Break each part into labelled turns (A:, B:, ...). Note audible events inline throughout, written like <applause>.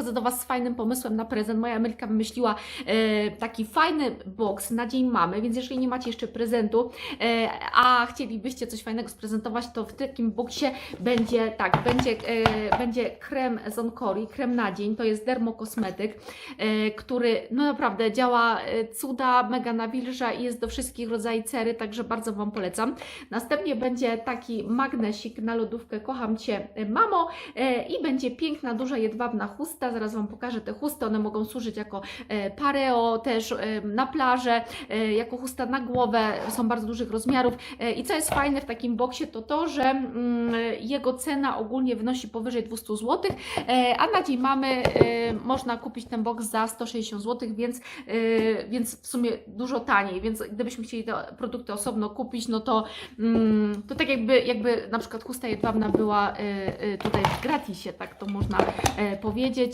A: przychodzę do Was z fajnym pomysłem na prezent. Moja Amelka wymyśliła e, taki fajny box na Dzień Mamy, więc jeżeli nie macie jeszcze prezentu, e, a chcielibyście coś fajnego sprezentować, to w takim boxie będzie tak, będzie, e, będzie krem z Onkori, krem na dzień, to jest dermokosmetyk, który no naprawdę działa cuda, mega nawilża i jest do wszystkich rodzajów cery, także bardzo Wam polecam. Następnie będzie taki magnesik na lodówkę Kocham Cię Mamo i będzie piękna, duża jedwabna chusta. Zaraz Wam pokażę te chusty. One mogą służyć jako e, pareo, też e, na plażę, e, jako chusta na głowę. Są bardzo dużych rozmiarów. I co jest fajne w takim boksie, to to, że mm, jego cena ogólnie wynosi powyżej 200 zł, a na dzień mamy można kupić ten boks za 160 zł, więc, więc w sumie dużo taniej. Więc gdybyśmy chcieli te produkty osobno kupić, no to, mm, to tak jakby, jakby na przykład chusta jedwabna była tutaj w gratisie, tak to można e,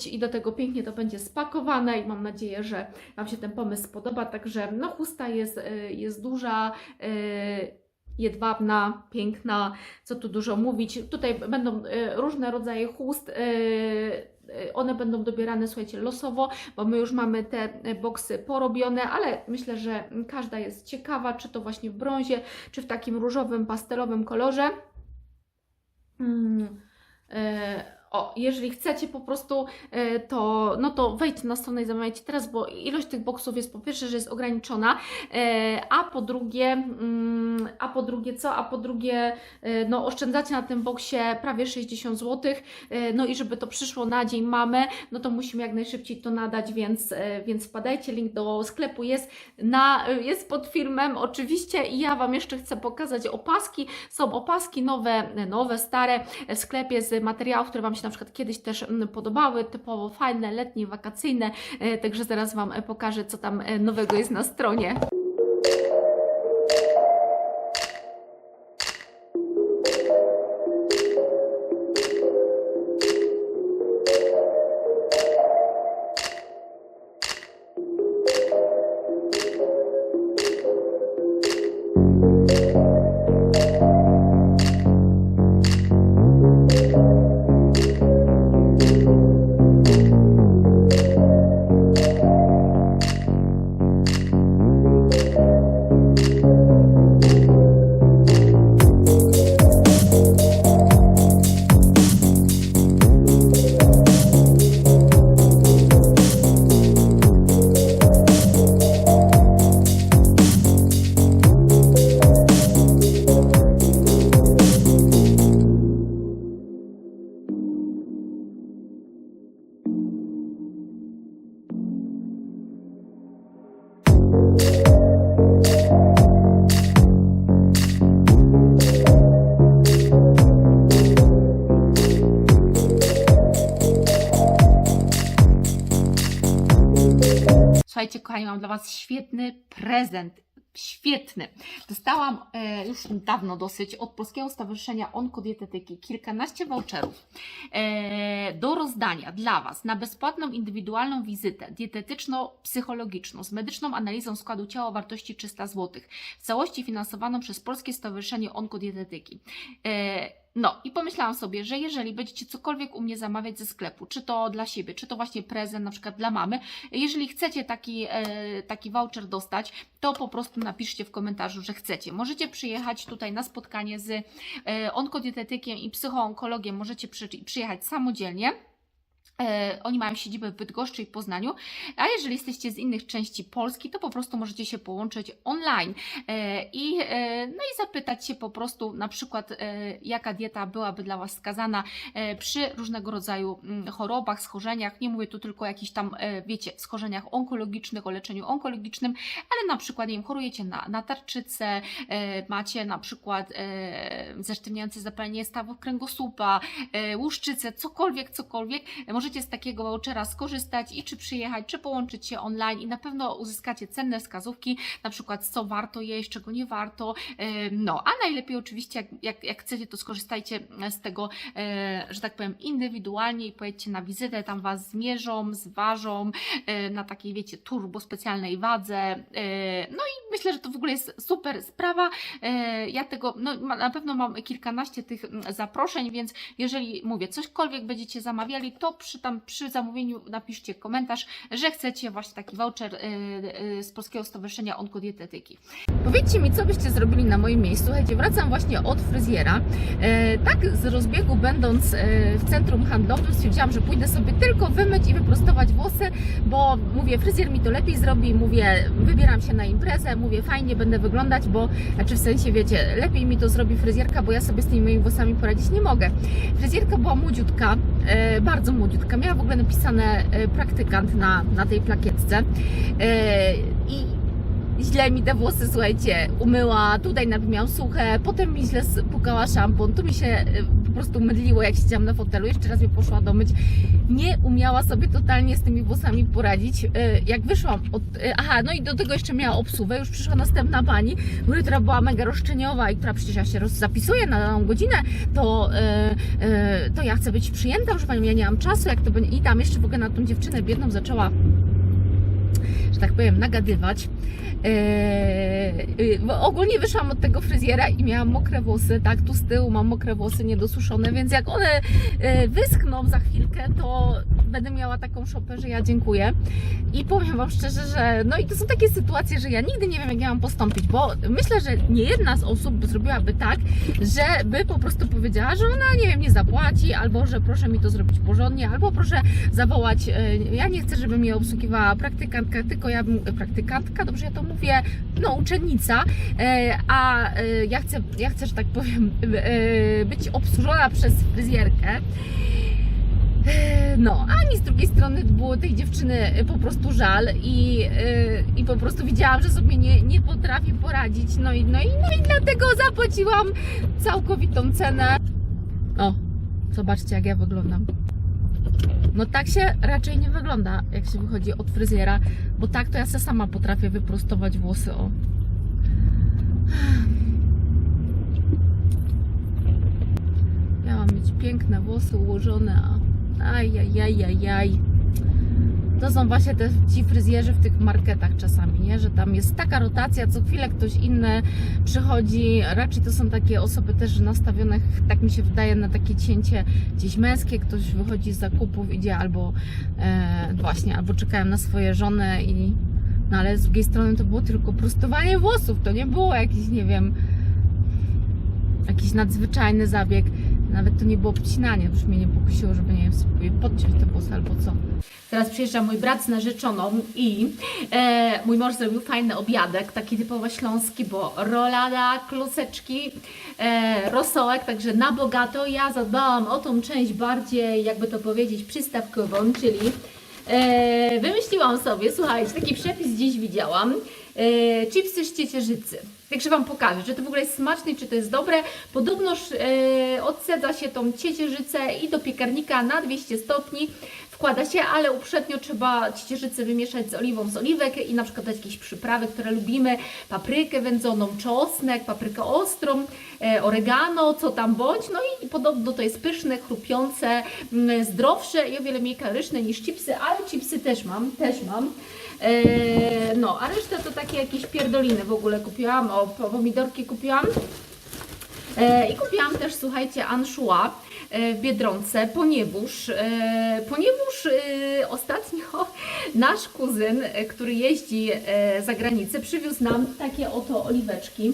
A: I do tego pięknie to będzie spakowane i mam nadzieję, że Wam się ten pomysł podoba. Także no chusta jest, e, jest duża. e, jedwabna, piękna, co tu dużo mówić. Tutaj będą e, różne rodzaje chust. One będą dobierane, słuchajcie, losowo, bo my już mamy te boksy porobione, ale myślę, że każda jest ciekawa, czy to właśnie w brązie, czy w takim różowym, pastelowym kolorze. Mm, e, o, jeżeli chcecie po prostu, e, to, no to wejdźcie na stronę i zamawiajcie teraz, bo ilość tych boksów jest po pierwsze, że jest ograniczona, e, a po drugie, mm, a po drugie co? A po drugie, e, no oszczędzacie na tym boksie prawie 60 zł, no i żeby to przyszło na dzień mamy, no to musimy jak najszybciej to nadać, więc, więc wpadajcie, link do sklepu jest, na, jest pod filmem oczywiście i ja Wam jeszcze chcę pokazać opaski, są opaski nowe, nowe, stare w sklepie z materiałów, które Wam się na przykład kiedyś też mm, podobały, typowo fajne, letnie, wakacyjne, e, także zaraz Wam e, pokażę, co tam e, nowego jest na stronie. Świetny prezent. Świetny. Dostałam e, już dawno dosyć od Polskiego Stowarzyszenia Onkodietetyki kilkanaście voucherów e, do rozdania dla Was na bezpłatną indywidualną wizytę dietetyczno-psychologiczną z medyczną analizą składu ciała wartości 300 zł, w całości finansowaną przez Polskie Stowarzyszenie Onkodietetyki. E, no i pomyślałam sobie, że jeżeli będziecie cokolwiek u mnie zamawiać ze sklepu, czy to dla siebie, czy to właśnie prezent na przykład dla mamy, jeżeli chcecie taki, e, taki voucher dostać, to po prostu napiszcie w komentarzu, że chcecie. Możecie przyjechać tutaj na spotkanie z e, onkodietetykiem i psychoonkologiem, możecie przy, przyjechać samodzielnie. E, Oni mają siedzibę w Bydgoszczy i Poznaniu, a jeżeli jesteście z innych części Polski, to po prostu możecie się połączyć online e, i, e, no i zapytać się po prostu na przykład, jaka dieta byłaby dla Was skazana przy różnego rodzaju mm, chorobach, schorzeniach. Nie mówię tu tylko o jakichś tam, wiecie, schorzeniach onkologicznych, o leczeniu onkologicznym, ale na przykład, nie wiem, chorujecie na, na tarczycę, macie na przykład e, zesztywniające zapalenie stawów kręgosłupa, łuszczycę, cokolwiek, cokolwiek, możecie z takiego vouchera skorzystać i czy przyjechać, czy połączyć się online i na pewno uzyskacie cenne wskazówki, na przykład co warto jeść, czego nie warto. No, a najlepiej oczywiście, jak, jak, jak chcecie, to skorzystajcie z tego, e, że tak powiem, indywidualnie i pojedźcie na wizytę, tam Was zmierzą, zważą e, na takiej, wiecie, turbo specjalnej wadze. E, No i myślę, że to w ogóle jest super sprawa. Ja tego, no na pewno mam kilkanaście tych mm, zaproszeń, więc jeżeli mówię, cośkolwiek będziecie zamawiali, to przy przy, tam, przy zamówieniu napiszcie komentarz, że chcecie właśnie taki voucher y, y, z Polskiego Stowarzyszenia Onkodietetyki. Powiedzcie mi, co byście zrobili na moim miejscu. Słuchajcie, wracam właśnie od fryzjera. E, tak z rozbiegu będąc e, w centrum handlowym stwierdziłam, że pójdę sobie tylko wymyć i wyprostować włosy, bo mówię, fryzjer mi to lepiej zrobi, mówię, wybieram się na imprezę, mówię, fajnie będę wyglądać, bo, znaczy w sensie, wiecie, lepiej mi to zrobi fryzjerka, bo ja sobie z tymi moimi włosami poradzić nie mogę. Fryzjerka była młodziutka, bardzo młodziutka, miała w ogóle napisane e, praktykant na, na tej plakietce. E, i źle mi te włosy, słuchajcie, umyła, tutaj miałam suche, potem mi źle pukała szampon, tu mi się e, prostu mydliło, jak siedziałam na fotelu, jeszcze raz mnie poszła domyć. Nie umiała sobie totalnie z tymi włosami poradzić. E, Jak wyszłam od... e, Aha, no i do tego jeszcze miała obsługę, już przyszła następna pani, która była mega roszczeniowa i która przecież ja się zapisuję na daną godzinę, to, e, to ja chcę być przyjęta, proszę Panią, ja nie mam czasu, jak to będzie... I tam jeszcze w ogóle na tą dziewczynę biedną zaczęła że tak powiem, nagadywać. Eee, bo ogólnie wyszłam od tego fryzjera i miałam mokre włosy, tak, tu z tyłu mam mokre włosy niedosuszone, więc jak one e, wyschną za chwilkę, to będę miała taką szopę, że ja dziękuję. I powiem Wam szczerze, że no i to są takie sytuacje, że ja nigdy nie wiem, jak ja mam postąpić, bo myślę, że nie jedna z osób zrobiła tak, żeby po prostu powiedziała, że ona, nie wiem, nie zapłaci, albo że proszę mi to zrobić porządnie, albo proszę zawołać, e, ja nie chcę, żeby mnie obsługiwała praktykantka, tylko ja bym, praktykantka, dobrze ja to mówię, no uczennica, e, a e, ja chcę, ja chcę, że tak powiem, e, być obsłużona przez fryzjerkę. No, a mi z drugiej strony było tej dziewczyny po prostu żal i, i po prostu widziałam, że sobie nie, nie potrafi poradzić. No i, no, i, no i dlatego zapłaciłam całkowitą cenę. O, zobaczcie jak ja wyglądam. No tak się raczej nie wygląda, jak się wychodzi od fryzjera, bo tak to ja se sama potrafię wyprostować włosy, o. Miałam mieć piękne włosy ułożone, a ajajajajaj. To są właśnie te, ci fryzjerzy w tych marketach czasami, nie? Że tam jest taka rotacja, co chwilę ktoś inny przychodzi. Raczej to są takie osoby też nastawione, tak mi się wydaje, na takie cięcie gdzieś męskie. Ktoś wychodzi z zakupów, idzie albo e, właśnie, albo czekają na swoje żony i no ale z drugiej strony to było tylko prostowanie włosów, to nie było jakiś, nie wiem, jakiś nadzwyczajny zabieg. Nawet to nie było obcinanie, już mnie nie pokusiło, żeby nie wiem, podciąć te włosy albo co. Teraz przyjeżdża mój brat z narzeczoną i e, mój mąż zrobił fajny obiadek, taki typowo śląski, bo rolada, kluseczki, e, rosołek, także na bogato. Ja zadbałam o tą część bardziej, jakby to powiedzieć, przystawkową, czyli e, wymyśliłam sobie, słuchajcie, taki przepis gdzieś widziałam, e, chipsy z ciecierzycy. Także Wam pokażę, czy to w ogóle jest smaczne, czy to jest dobre. Podobnoż e, odsedza się tą ciecierzycę i do piekarnika na 200 stopni wkłada się, ale uprzednio trzeba ciecierzycę wymieszać z oliwą z oliwek i na przykład dać jakieś przyprawy, które lubimy, paprykę wędzoną, czosnek, paprykę ostrą, e, oregano, co tam bądź. No i podobno to jest pyszne, chrupiące, mm, zdrowsze i o wiele mniej kaloryczne niż chipsy, ale chipsy też mam, też mam. E, no, a reszta to takie jakieś pierdoliny w ogóle kupiłam, o pomidorki kupiłam. E, I kupiłam też, słuchajcie, anchois e, w Biedronce, ponieważ, ponieważ ostatnio <laughs> nasz kuzyn, który jeździ za granicę, przywiózł nam takie oto oliweczki.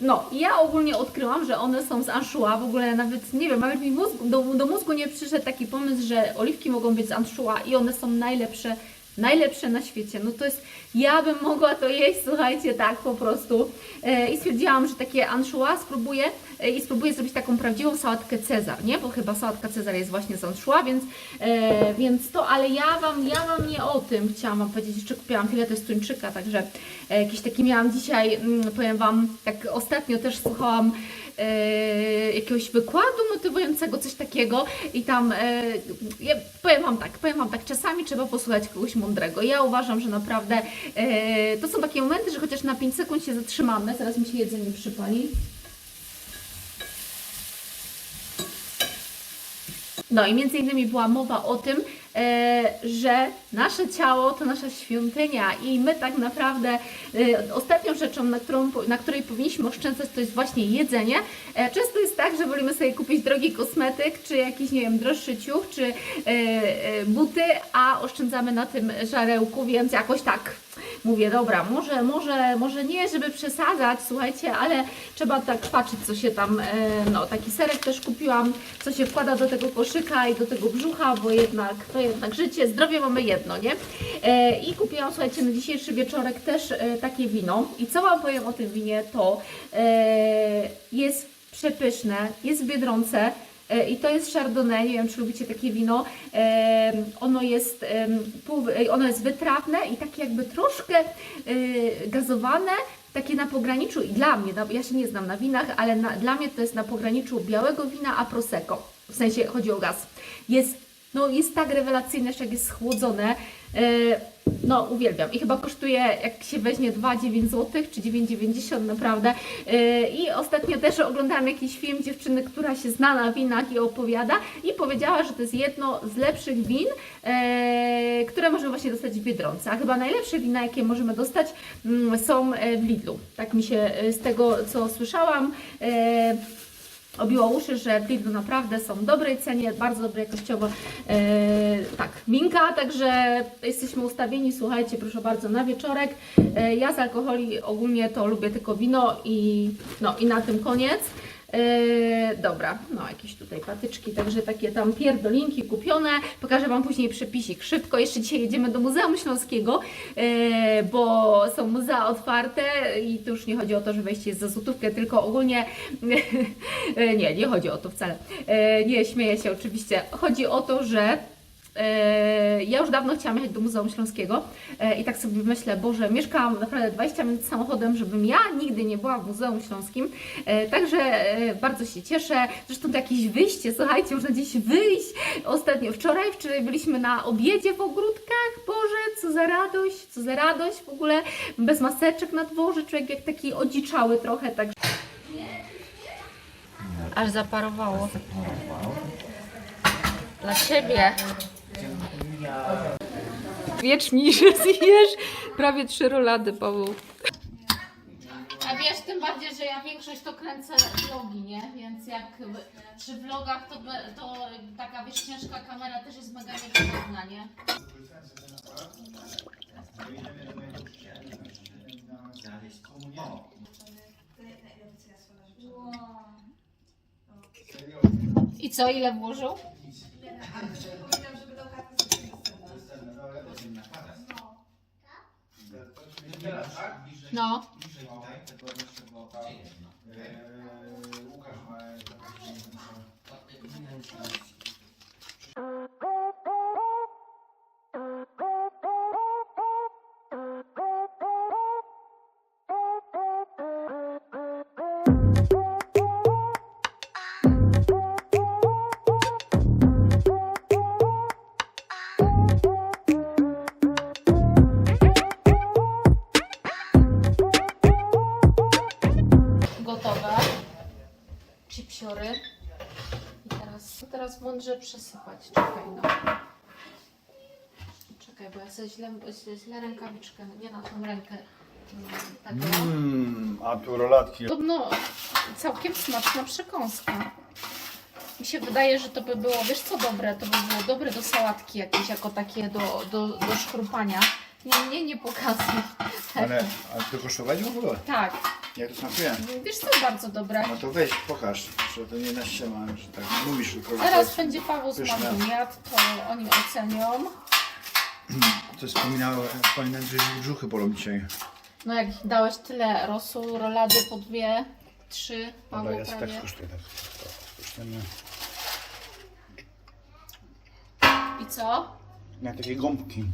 A: No, ja ogólnie odkryłam, że one są z anchois, w ogóle nawet, nie wiem, nawet mi mózg, do, do mózgu nie przyszedł taki pomysł, że oliwki mogą być z anchois i one są najlepsze, najlepsze na świecie. No to jest, ja bym mogła to jeść, słuchajcie, tak po prostu. E, I stwierdziłam, że takie anchois spróbuję e, i spróbuję zrobić taką prawdziwą sałatkę Cezar, nie? Bo chyba sałatka Cezar jest właśnie z anchois, więc, e, więc to, ale ja Wam, ja Wam nie o tym chciałam Wam powiedzieć, jeszcze kupiłam filetę z tuńczyka, także jakiś taki miałam dzisiaj, mm, powiem Wam, jak ostatnio też słuchałam e, jakiegoś wykładu motywującego, coś takiego i tam, e, ja powiem Wam tak, powiem Wam tak, czasami trzeba posłuchać kogoś mądrego. Ja uważam, że naprawdę e, to są takie momenty, że chociaż na 5 sekund się zatrzymamy, zaraz mi się jedzenie przypali. No i między innymi była mowa o tym, że nasze ciało to nasza świątynia i my tak naprawdę e, ostatnią rzeczą, na, którą, na której powinniśmy oszczędzać, to jest właśnie jedzenie. E, często jest tak, że wolimy sobie kupić drogi kosmetyk, czy jakiś, nie wiem, droższy ciuch, czy e, e, buty, a oszczędzamy na tym żarełku, więc jakoś tak mówię, dobra, może, może, może nie, żeby przesadzać, słuchajcie, ale trzeba tak patrzeć, co się tam, e, no taki serek też kupiłam, co się wkłada do tego koszyka i do tego brzucha, bo jednak to jednak życie, zdrowie mamy jedno, nie? E, I kupiłam, słuchajcie, na dzisiejszy wieczorek też e, takie wino. I co Wam powiem o tym winie, to jest przepyszne, jest w Biedronce, I to jest Chardonnay, nie wiem czy lubicie takie wino. E, ono, jest, e, ono jest wytrawne i takie jakby troszkę e, gazowane, takie na pograniczu i dla mnie, ja się nie znam na winach, ale na, dla mnie to jest na pograniczu białego wina a prosecco. W sensie chodzi o gaz. Jest, no, jest tak rewelacyjne, jeszcze jak jest schłodzone. E, no, uwielbiam. I chyba kosztuje, jak się weźmie 2,9 zł, czy 9,90 naprawdę. Yy, I ostatnio też oglądałam jakiś film dziewczyny, która się zna na winach i opowiada i powiedziała, że to jest jedno z lepszych win, yy, które możemy właśnie dostać w Biedronce. A chyba najlepsze wina, jakie możemy dostać mm, są e, w Lidlu. Tak mi się e, z tego, co słyszałam, e, obiło uszy, że w Lidlu naprawdę są w dobrej cenie, bardzo dobre jakościowo. E, tak, minka, także jesteśmy ustawieni, słuchajcie, proszę bardzo, na wieczorek. E, ja z alkoholi ogólnie to lubię tylko wino i, no, i na tym koniec. E, dobra, no jakieś tutaj patyczki, także takie tam pierdolinki kupione. Pokażę Wam później przepisik szybko. Jeszcze dzisiaj jedziemy do Muzeum Śląskiego, e, bo są muzea otwarte i tu już nie chodzi o to, że wejście jest za złotówkę, tylko ogólnie E, <laughs> nie, nie chodzi o to wcale. E, Nie, śmieję się oczywiście. Chodzi o to, że ja już dawno chciałam jechać do Muzeum Śląskiego e, i tak sobie myślę, Boże, mieszkałam naprawdę 20 minut samochodem, żebym ja nigdy nie była w Muzeum Śląskim. E, Także e, bardzo się cieszę. Zresztą to jakieś wyjście, słuchajcie, można gdzieś wyjść. Ostatnio wczoraj, wczoraj byliśmy na obiedzie w ogródkach. Boże, co za radość, co za radość w ogóle. Bez maseczek na dworze, człowiek jak taki odziczały trochę, tak Aż zaparowało. Dla ciebie.
B: Wierz mi, że <laughs> zjesz prawie trzy rolady, Paweł.
A: A wiesz, tym bardziej, że ja większość to kręcę vlogi, nie? Więc jak przy vlogach to, to taka wiesz, ciężka kamera też jest mega niewygodna, nie? I co, ile włożył? No. Ja sobie źle, źle, źle rękawiczkę, nie na tą rękę. mm.
C: Mmm, a tu rolatki.
A: Podobno całkiem smaczna przekąska. Mi się wydaje, że to by było, wiesz co dobre, to by było dobre do sałatki jakieś, jako takie do, do, do szkrupania. Nie, nie, nie pokazuj.
C: Ale, ale to kosztować w ogóle?
A: Tak,
C: Jak to smakuje?
A: wiesz co, bardzo dobre.
C: No to weź, pokaż, że to nie na ściema, że tak mówisz tylko. że to
A: Teraz
C: jest-
A: będzie Paweł z
C: pyszne.
A: Magdą jadł, to oni ocenią. <clears throat>
C: Wspominało, wspominałem, że brzuchy bolą dzisiaj.
A: No jak dałeś tyle rosół, rolady po dwie, trzy,
C: Dobra,
A: Paweł
C: ja sobie
A: prawie.
C: tak skosztuję. Tak. To skosztujemy.
A: I co?
C: Na takie gąbki.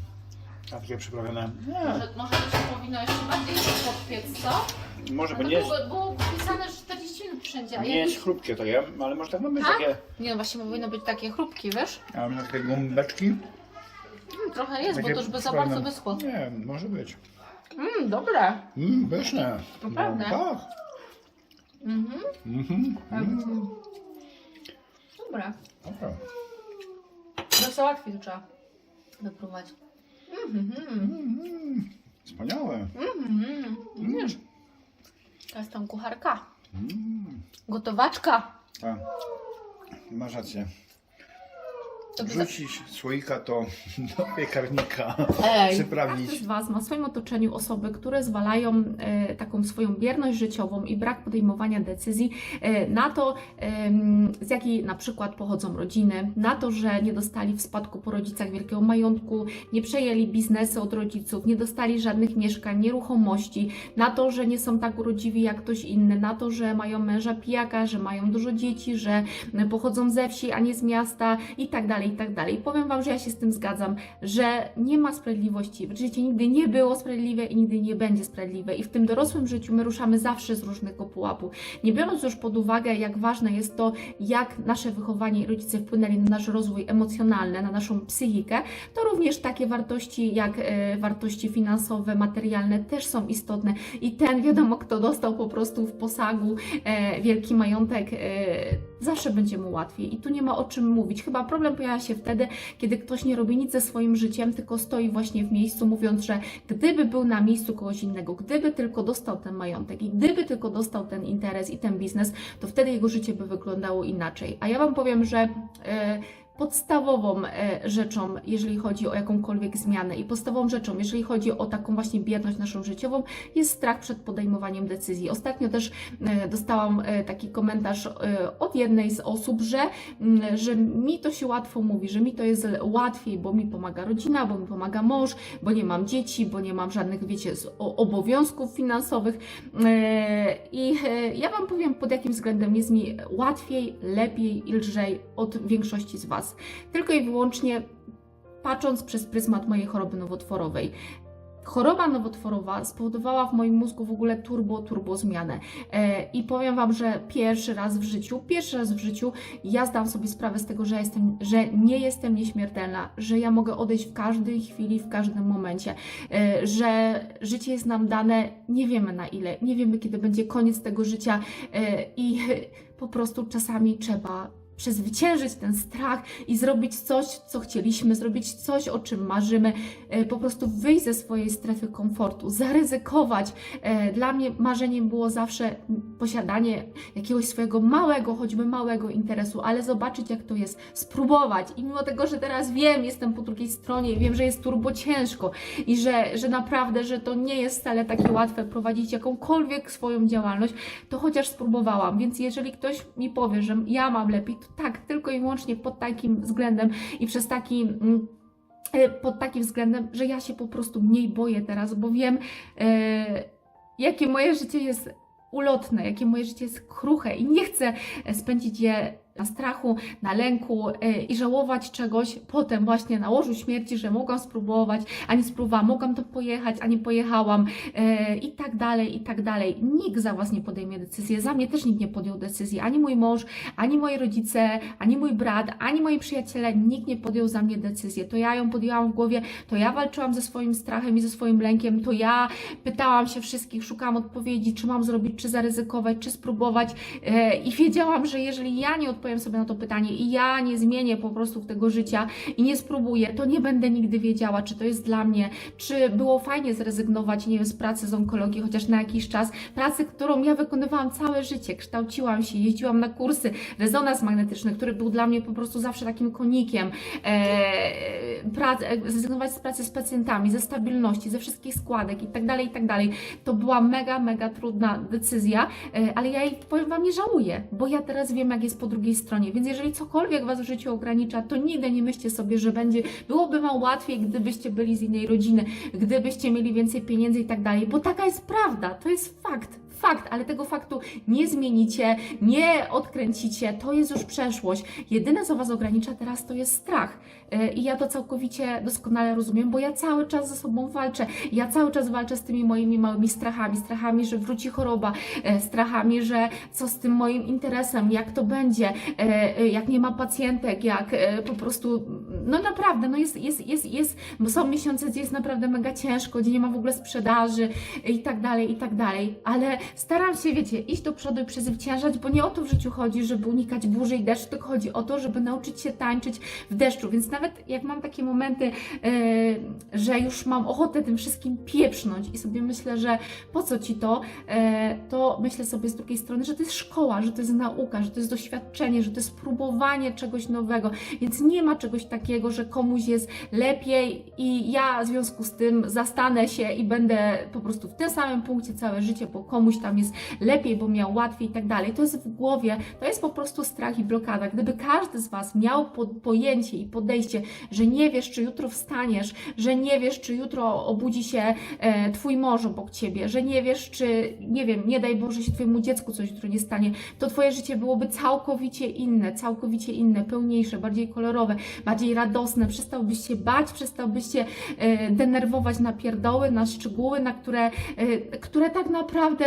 C: A takie przyprawione. Nie,
A: Może, może to się powinno jeszcze bardziej podpiec, co?
C: może, bo nie jest,
A: było, było pisane, że 40 minut wszędzie. a
C: nie jest chrupkie to je, ale może tak ma być
A: Tak?
C: takie.
A: Nie no właśnie powinno być takie chrupkie, wiesz?
C: A mam takie gąbeczki.
A: Mm, trochę jest, bo
C: takie
A: to już by za bardzo wyschło.
C: Nie, może być.
A: Mmm, dobre.
C: Mmm, pyszne.
A: Naprawdę?
C: No, tak.
A: Mhm.
C: Mhm. Mm.
A: Dobre.
C: Dobra.
D: To załatwi tu trzeba wypróbować. Mhm,
C: Mm, wspaniałe.
D: mhm. Wiesz, to jest tam kucharka,
C: Mm,
D: gotowaczka.
C: tak. Masz rację.
D: To by za-
C: Wrzucić słoika to <laughs> do piekarnika.
D: Ej,
C: Przyprawić.
A: Każdy z Was ma w swoim otoczeniu osoby, które zwalają e, taką swoją bierność życiową i brak podejmowania decyzji e, na to, em, z jakiej na przykład pochodzą rodziny, na to, że nie dostali w spadku po rodzicach wielkiego majątku, nie przejęli biznesu od rodziców, nie dostali żadnych mieszkań, nieruchomości, na to, że nie są tak urodziwi jak ktoś inny, na to, że mają męża pijaka, że mają dużo dzieci, że pochodzą ze wsi, a nie z miasta i tak dalej, i tak dalej. Powiem Wam, że ja się z tym zgadzam, że nie ma sprawiedliwości. Życie nigdy nie było sprawiedliwe i nigdy nie będzie sprawiedliwe. I w tym dorosłym życiu my ruszamy zawsze z różnego pułapu. Nie biorąc już pod uwagę, jak ważne jest to, jak nasze wychowanie i rodzice wpłynęli na nasz rozwój emocjonalny, na naszą psychikę, to również takie wartości jak e, wartości finansowe, materialne też są istotne. I ten, wiadomo, kto dostał po prostu w posagu e, wielki majątek, e, zawsze będzie mu łatwiej. I tu nie ma o czym mówić. Chyba problem pojawia się wtedy, kiedy ktoś nie robi nic ze swoim życiem, tylko stoi właśnie w miejscu, mówiąc, że gdyby był na miejscu kogoś innego, gdyby tylko dostał ten majątek i gdyby tylko dostał ten interes i ten biznes, to wtedy jego życie by wyglądało inaczej. A ja Wam powiem, że. e, Podstawową e, rzeczą, jeżeli chodzi o jakąkolwiek zmianę, i podstawową rzeczą, jeżeli chodzi o taką właśnie bierność naszą życiową, jest strach przed podejmowaniem decyzji. Ostatnio też e, dostałam e, taki komentarz od jednej z osób, że, że mi to się łatwo mówi, że mi to jest łatwiej, bo mi pomaga rodzina, bo mi pomaga mąż, bo nie mam dzieci, bo nie mam żadnych, wiecie, obowiązków finansowych. I ja Wam powiem, pod jakim względem jest mi łatwiej, lepiej i lżej od większości z Was. Tylko i wyłącznie patrząc przez pryzmat mojej choroby nowotworowej. Choroba nowotworowa spowodowała w moim mózgu w ogóle turbo, turbo zmianę. E, I powiem Wam, że pierwszy raz w życiu, pierwszy raz w życiu ja zdałam sobie sprawę z tego, że, jestem, że nie jestem nieśmiertelna, że ja mogę odejść w każdej chwili, w każdym momencie, e, że życie jest nam dane, nie wiemy na ile, nie wiemy kiedy będzie koniec tego życia e, i po prostu czasami trzeba przezwyciężyć ten strach i zrobić coś, co chcieliśmy, zrobić coś, o czym marzymy, e, po prostu wyjść ze swojej strefy komfortu, zaryzykować. E, Dla mnie marzeniem było zawsze posiadanie jakiegoś swojego małego, choćby małego interesu, ale zobaczyć, jak to jest, spróbować. I mimo tego, że teraz wiem, jestem po drugiej stronie i wiem, że jest turbo ciężko i że, że naprawdę, że to nie jest wcale takie łatwe prowadzić jakąkolwiek swoją działalność, to chociaż spróbowałam. Więc jeżeli ktoś mi powie, że ja mam lepiej, tak, tylko i wyłącznie pod takim względem i przez taki. mm, e, Pod takim względem, że ja się po prostu mniej boję teraz, bo wiem, e, jakie moje życie jest ulotne, jakie moje życie jest kruche i nie chcę spędzić je na strachu, na lęku e, i żałować czegoś potem właśnie na łożu śmierci, że mogłam spróbować, a nie spróbowałam, mogłam to pojechać, a nie pojechałam e, i tak dalej, i tak dalej. Nikt za Was nie podejmie decyzji, za mnie też nikt nie podjął decyzji, ani mój mąż, ani moi rodzice, ani mój brat, ani moi przyjaciele, nikt nie podjął za mnie decyzję. To ja ją podjęłam w głowie, to ja walczyłam ze swoim strachem i ze swoim lękiem, to ja pytałam się wszystkich, szukałam odpowiedzi, czy mam zrobić, czy zaryzykować, czy spróbować e, i wiedziałam, że jeżeli ja nie odpowiem sobie na to pytanie i ja nie zmienię po prostu tego życia i nie spróbuję, to nie będę nigdy wiedziała, czy to jest dla mnie, czy było fajnie zrezygnować, nie wiem, z pracy z onkologii, chociaż na jakiś czas, pracy, którą ja wykonywałam całe życie, kształciłam się, jeździłam na kursy, rezonans magnetyczny, który był dla mnie po prostu zawsze takim konikiem, e, prac, e, zrezygnować z pracy z pacjentami, ze stabilności, ze wszystkich składek i tak dalej, i tak dalej. To była mega, mega trudna decyzja, e, ale ja jej, powiem Wam, nie żałuję, bo ja teraz wiem, jak jest po drugiej stronie, więc jeżeli cokolwiek Was w życiu ogranicza, to nigdy nie myślcie sobie, że będzie, byłoby Wam łatwiej, gdybyście byli z innej rodziny, gdybyście mieli więcej pieniędzy i tak dalej, bo taka jest prawda, to jest fakt. Fakt, ale tego faktu nie zmienicie, nie odkręcicie, to jest już przeszłość. Jedyne, co Was ogranicza teraz, to jest strach. E, I ja to całkowicie doskonale rozumiem, bo ja cały czas ze sobą walczę. Ja cały czas walczę z tymi moimi małymi strachami. Strachami, że wróci choroba, e, strachami, że co z tym moim interesem, jak to będzie, e, jak nie ma pacjentek, jak po prostu, no naprawdę, no jest, jest, jest, jest, są miesiące, gdzie jest naprawdę mega ciężko, gdzie nie ma w ogóle sprzedaży i tak dalej, i tak dalej, ale staram się, wiecie, iść do przodu i przezwyciężać, bo nie o to w życiu chodzi, żeby unikać burzy i deszczu, tylko chodzi o to, żeby nauczyć się tańczyć w deszczu. Więc nawet jak mam takie momenty, e, że już mam ochotę tym wszystkim pieprznąć i sobie myślę, że po co ci to, e, to myślę sobie z drugiej strony, że to jest szkoła, że to jest nauka, że to jest doświadczenie, że to jest próbowanie czegoś nowego. Więc nie ma czegoś takiego, że komuś jest lepiej i ja w związku z tym zastanę się i będę po prostu w tym samym punkcie całe życie, bo komuś tam jest lepiej, bo miał łatwiej i tak dalej. To jest w głowie, to jest po prostu strach i blokada. Gdyby każdy z Was miał po, pojęcie i podejście, że nie wiesz, czy jutro wstaniesz, że nie wiesz, czy jutro obudzi się e, Twój mąż obok Ciebie, że nie wiesz, czy, nie wiem, nie daj Boże się Twojemu dziecku coś jutro nie stanie, to Twoje życie byłoby całkowicie inne, całkowicie inne, pełniejsze, bardziej kolorowe, bardziej radosne. Przestałbyś się bać, przestałbyś się e, denerwować na pierdoły, na szczegóły, na które, e, które tak naprawdę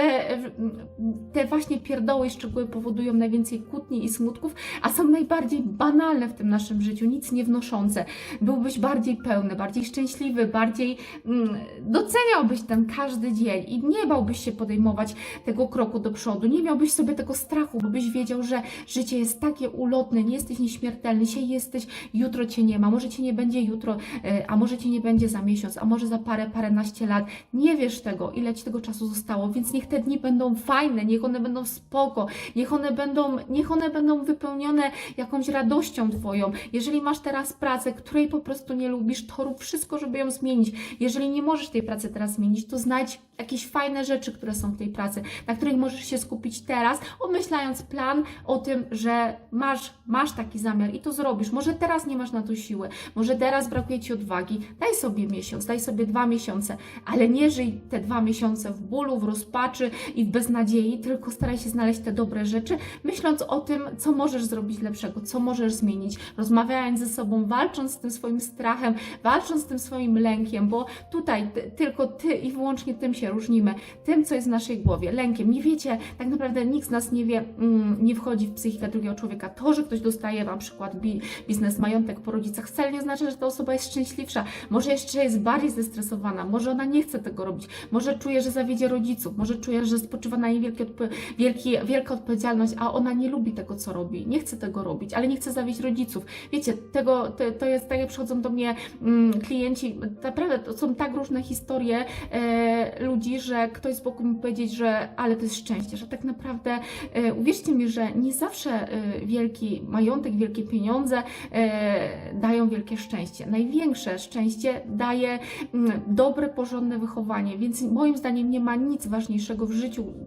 A: te właśnie pierdoły i szczegóły powodują najwięcej kłótni i smutków, a są najbardziej banalne w tym naszym życiu, nic nie wnoszące. Byłbyś bardziej pełny, bardziej szczęśliwy, bardziej mm, doceniałbyś ten każdy dzień i nie bałbyś się podejmować tego kroku do przodu, nie miałbyś sobie tego strachu, bo byś wiedział, że życie jest takie ulotne, nie jesteś nieśmiertelny, dzisiaj jesteś, jutro cię nie ma, może cię nie będzie jutro, e, a może cię nie będzie za miesiąc, a może za parę, paręnaście lat. Nie wiesz tego, ile ci tego czasu zostało, więc niech te dni będą fajne, niech one będą spoko, niech one będą, niech one będą wypełnione jakąś radością Twoją. Jeżeli masz teraz pracę, której po prostu nie lubisz, to rób wszystko, żeby ją zmienić. Jeżeli nie możesz tej pracy teraz zmienić, to znajdź jakieś fajne rzeczy, które są w tej pracy, na których możesz się skupić teraz, obmyślając plan o tym, że masz, masz taki zamiar i to zrobisz. Może teraz nie masz na to siły, może teraz brakuje Ci odwagi. Daj sobie miesiąc, daj sobie dwa miesiące, ale nie żyj te dwa miesiące w bólu, w rozpaczy i w beznadziei, tylko staraj się znaleźć te dobre rzeczy, myśląc o tym, co możesz zrobić lepszego, co możesz zmienić, rozmawiając ze sobą, walcząc z tym swoim strachem, walcząc z tym swoim lękiem, bo tutaj ty, tylko Ty i wyłącznie tym się różnimy, tym, co jest w naszej głowie, lękiem. Nie wiecie, tak naprawdę nikt z nas nie wie, mm, nie wchodzi w psychikę drugiego człowieka. To, że ktoś dostaje na przykład bi, biznes, majątek po rodzicach, wcale nie oznacza, że ta osoba jest szczęśliwsza. Może jeszcze jest bardziej zestresowana, może ona nie chce tego robić, może czuje, że zawiedzie rodziców, może czuje, że spoczywa na niej wielkie odpo- wielki, wielka odpowiedzialność, a ona nie lubi tego, co robi, nie chce tego robić, ale nie chce zawieść rodziców. Wiecie, tego, to, to jest tak, jak przychodzą do mnie mm, klienci, naprawdę to są tak różne historie e, ludzi, że ktoś z boku mi powiedzieć, że ale to jest szczęście, że tak naprawdę e, uwierzcie mi, że nie zawsze e, wielki majątek, wielkie pieniądze e, dają wielkie szczęście. Największe szczęście daje mm, dobre, porządne wychowanie, więc moim zdaniem nie ma nic ważniejszego w życiu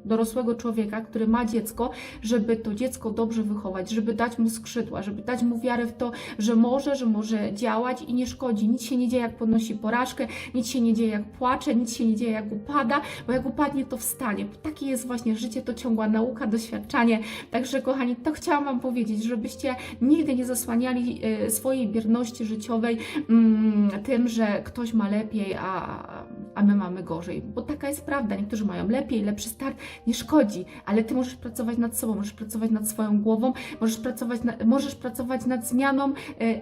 A: dorosłego człowieka, który ma dziecko, żeby to dziecko dobrze wychować, żeby dać mu skrzydła, żeby dać mu wiarę w to, że może, że może działać i nie szkodzi. Nic się nie dzieje, jak podnosi porażkę, nic się nie dzieje, jak płacze, nic się nie dzieje, jak upada, bo jak upadnie, to wstanie. Takie jest właśnie życie, to ciągła nauka, doświadczanie. Także, kochani, to chciałam Wam powiedzieć, żebyście nigdy nie zasłaniali e, swojej bierności życiowej mm, tym, że ktoś ma lepiej, a, a my mamy gorzej. Bo taka jest prawda. Niektórzy mają lepiej, lepszy start, nie szkodzi, ale Ty możesz pracować nad sobą, możesz pracować nad swoją głową, możesz pracować, na, możesz pracować nad zmianą e,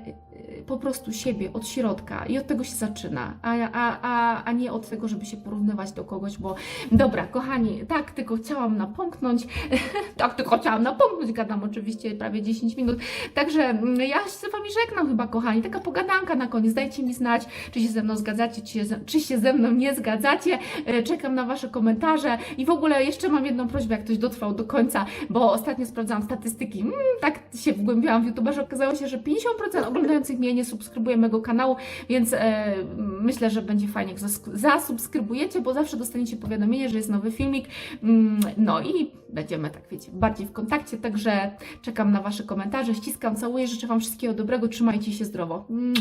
A: po prostu siebie od środka i od tego się zaczyna, a, a, a, a nie od tego, żeby się porównywać do kogoś, bo dobra, kochani, tak tylko chciałam napomknąć, <laughs> tak tylko chciałam napomknąć, gadam oczywiście prawie 10 minut, także mm, ja się z Wami żegnam chyba, kochani, taka pogadanka na koniec, dajcie mi znać, czy się ze mną zgadzacie, czy się, czy się ze mną nie zgadzacie, E, czekam na Wasze komentarze i w ogóle jeszcze mam jedną prośbę, jak ktoś dotrwał do końca, bo ostatnio sprawdzałam statystyki, mm, tak się wgłębiałam w YouTube, że okazało się, że 50% oglądających mnie nie subskrybuje mojego kanału, więc e, myślę, że będzie fajnie, jak zas- zasubskrybujecie, bo zawsze dostaniecie powiadomienie, że jest nowy filmik, Mm, no i będziemy, tak wiecie, bardziej w kontakcie, także czekam na Wasze komentarze, ściskam, całuję, życzę Wam wszystkiego dobrego, trzymajcie się zdrowo. Mm.